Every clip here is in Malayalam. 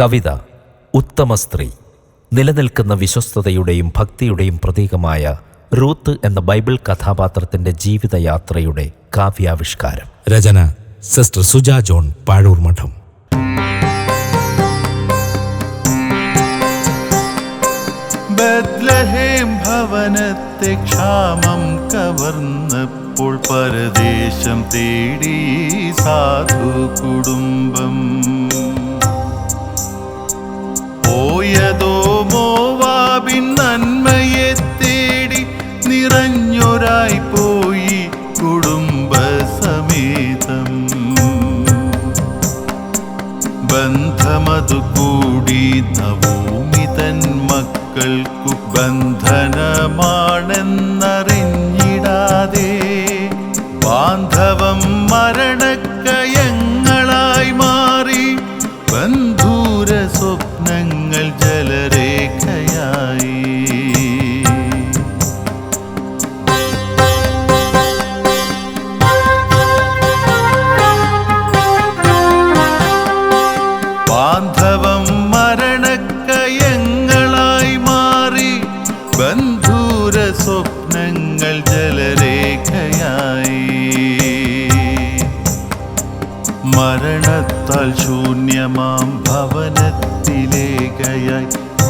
കവിത ഉത്തമ സ്ത്രീ നിലനിൽക്കുന്ന വിശ്വസ്തതയുടെയും ഭക്തിയുടെയും പ്രതീകമായ റൂത്ത് എന്ന ബൈബിൾ കഥാപാത്രത്തിന്റെ ജീവിതയാത്രയുടെ കാവ്യാവിഷ്കാരം. രചന സിസ്റ്റർ സുജ ജോൺ പാഴൂർ മഠം. ബദ്ലഹേം ഭവനത്തെ ക്ഷാമം കവർന്നപ്പോൾ പരദേശം തേടി സാധു കുടുംബം. പോയതോ മോവാബിൻ നന്മയെ തേടി നിറഞ്ഞൊരായി പോയി കുടുംബസമേതം. ബന്ധമതു കൂടി നവോമി മക്കൾക്കു ബന്ധനമാണെന്നറിഞ്ഞിടാതെ മരണക്കയങ്ങളായി മാറി ബന്ധൂര സ്വപ്നങ്ങൾ ജലരേഖയായി. മരണത്താൽ ശൂന്യമാം ഭവനത്തിലേഖയായി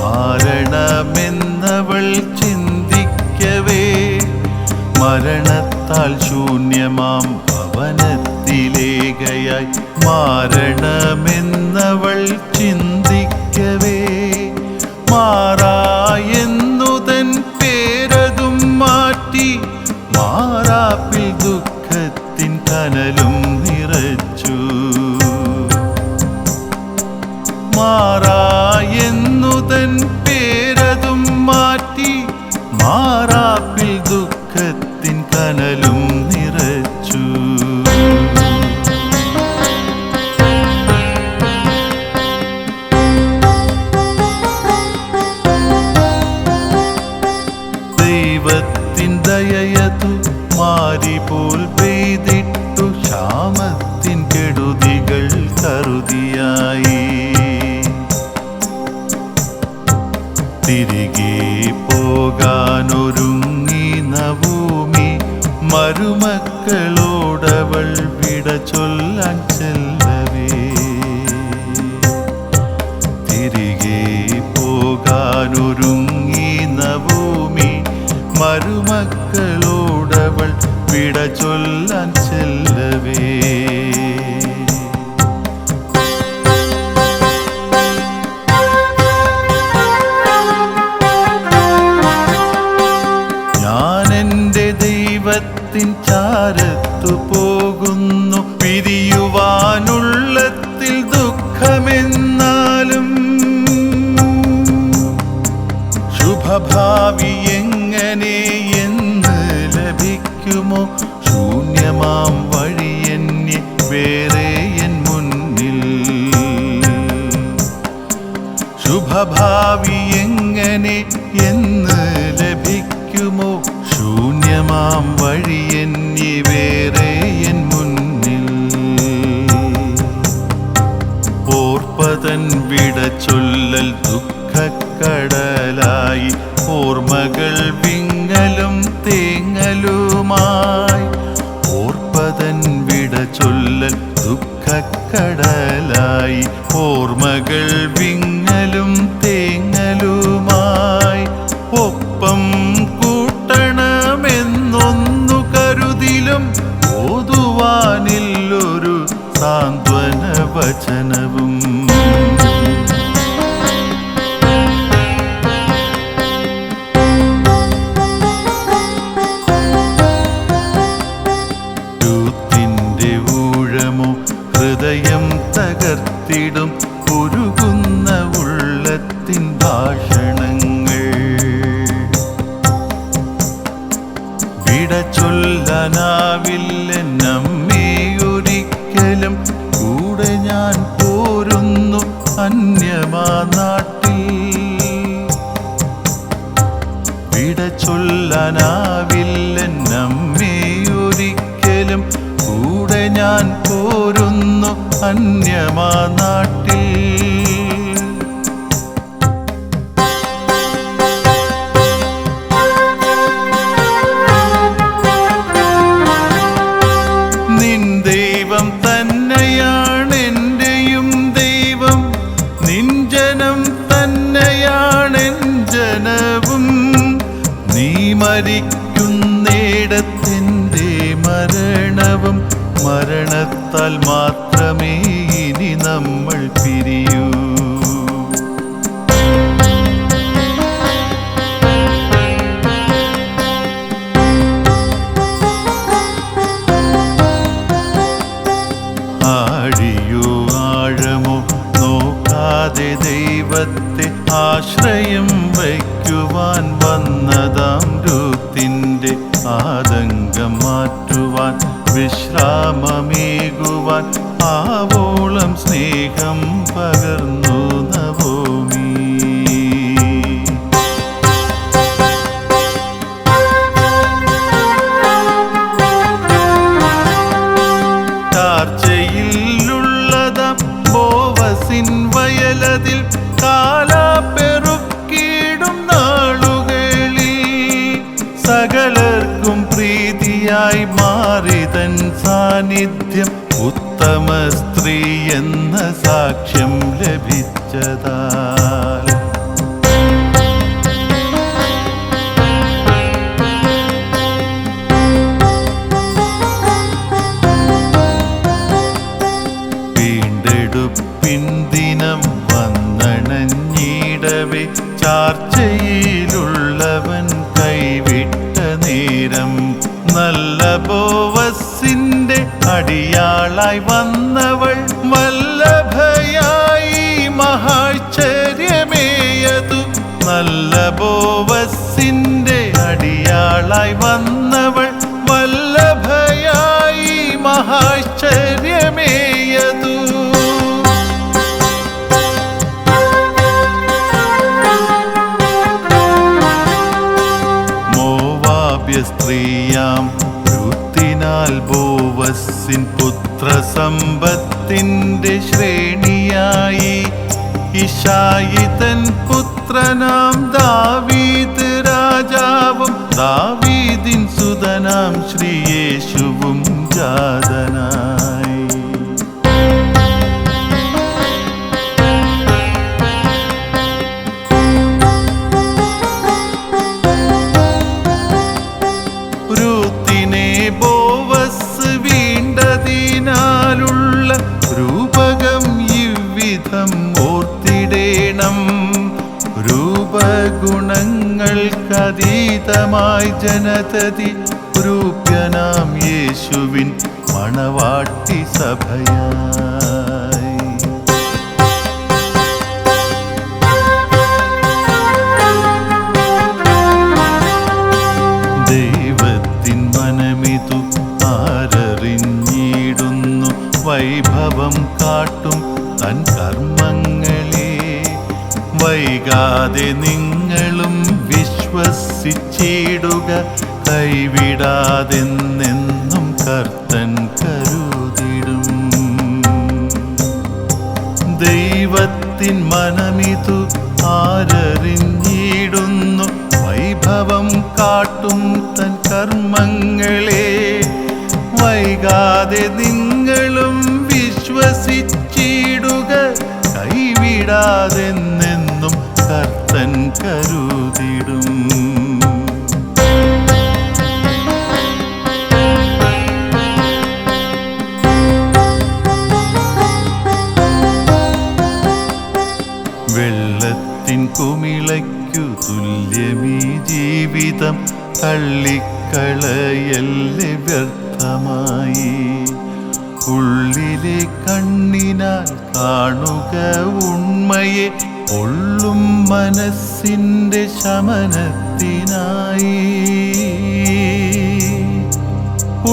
മാരണമെന്നവൾ ചിന്തിക്കവേ മരണത്താൽ ശൂന്യമാം ഭവനത്തിലേഖയായി മാരണമെന്നവൾ ചിന്തിക്കവേ മാറായെന്നു തൻ പേരതും മാറ്റി മാറാപ്പിൽ ദുഃഖത്തിൻ കനലും തിരികെ പോകാനൊരുങ്ങി നവൂമി മരുമക്കളോടവൾ വിട ചൊല്ലാൻ ചെല്ലവേ. തിരികെ പോകാനൊരുങ്ങി നവൂമി മരുമക്കളോടവൾ വിട ചൊല്ലാൻ ചെല്ലവേ. ശുഭഭാവി എങ്ങനെ എന്ന് ലഭിക്കുമോ? ശൂന്യമാം വഴി എന്നി വേറെ എൻ മുന്നിൽ. ഓർപ്പതൻ വിട ചൊല്ലൽ ദുഃഖക്കടലായി ഓർമ്മകൾ വിങ്ങലും ഓതുവാനില്ലൊരു സാന്ത്വന വചനവും ഹൃദയം തകർത്തിടും ഉള്ളത്തിൻ ഭാഷണങ്ങൾ. ചൊല്ലാനാവില്ല ചൊല്ലാനാവില്ല കാരണത്താൽ മാത്രമേ ഇനി നമ്മൾ പിരിയൂ. ആഴിയോ ആഴമോ നോക്കാതെ ദൈവത്തെ ആശ്രയം വയ്ക്കുവാൻ വന്നതാം രൂപത്തിന്റെ ആതങ്കം മാറ്റുവാൻ വിശ്രാമമേകുവാൻ ആവോളം സ്നേഹം പകർന്നു. മാറിതൻ സാന്നിധ്യം ഉത്തമ സ്ത്രീ എന്ന സാക്ഷ്യം ലഭിച്ചതാൽ. വീണ്ടെടുപ്പിൻ ദിനം വന്നണഞ്ഞിടവേ ചാർച്ചയിലുള്ളവൻ അടിയാളായി വന്നവൾ വല്ലഭയായി മഹാശ്ചര്യമേയതു. നല്ല ബോവസിന്റെ അടിയാളായി വന്നവൾ വല്ലഭയായി മഹാശ്ചര്യമേയതു. സ്ത്രീയാം രുത്തിനാൽ ബോവസിൻ പുത്രസമ്പത്തിന്റെ ശ്രേണിയായി. ഇഷായിതൻ പുത്രനാം ദാവീദ് രാജാവും ദാവീദിൻ സുതനാം ശ്രീയേശുവും ജാതനായി ഇவ்விധം ഓർത്തിടേണം. രൂപഗുണങ്ങൾക്കതീതമായി ജനതതി രൂപ്യനാം യേശുവിൻ മണവാട്ടി സഭയായി കൈവിടാതെന്നെന്നും കർത്തൻ കരുതിടും. ദൈവത്തിൻ മനമിതു ആരറിഞ്ഞിടുന്നു. വൈഭവം കാട്ടും തൻ കർമ്മങ്ങളെ. വൈകാതെ നിങ്ങളും വിശ്വസിച്ചിടുക. കൈവിടാതെന്നെന്നും വെള്ളത്തിൻ കുമിളയ്ക്കു തുല്യമീ ജീവിതം തള്ളിക്കളയല്ലേ വ്യർത്ഥമായി. ഉള്ളിലെ കണ്ണിനാൽ കാണുക ഉണ്മയെ ഉള്ളും മനസ്സിന്റെ ശമനത്തിനായി.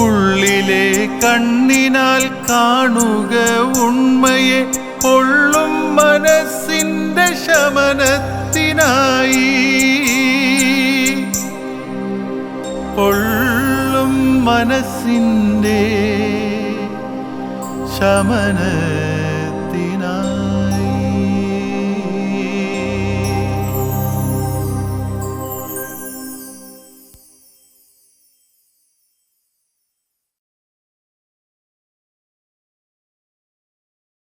ഉള്ളിലെ കണ്ണിനാൽ കാണുക ഉണ്മയെ പൊള്ളും മനസ്സിന്റെ ശമനത്തിനായി പൊള്ളും മനസ്സിന്റെ ശമന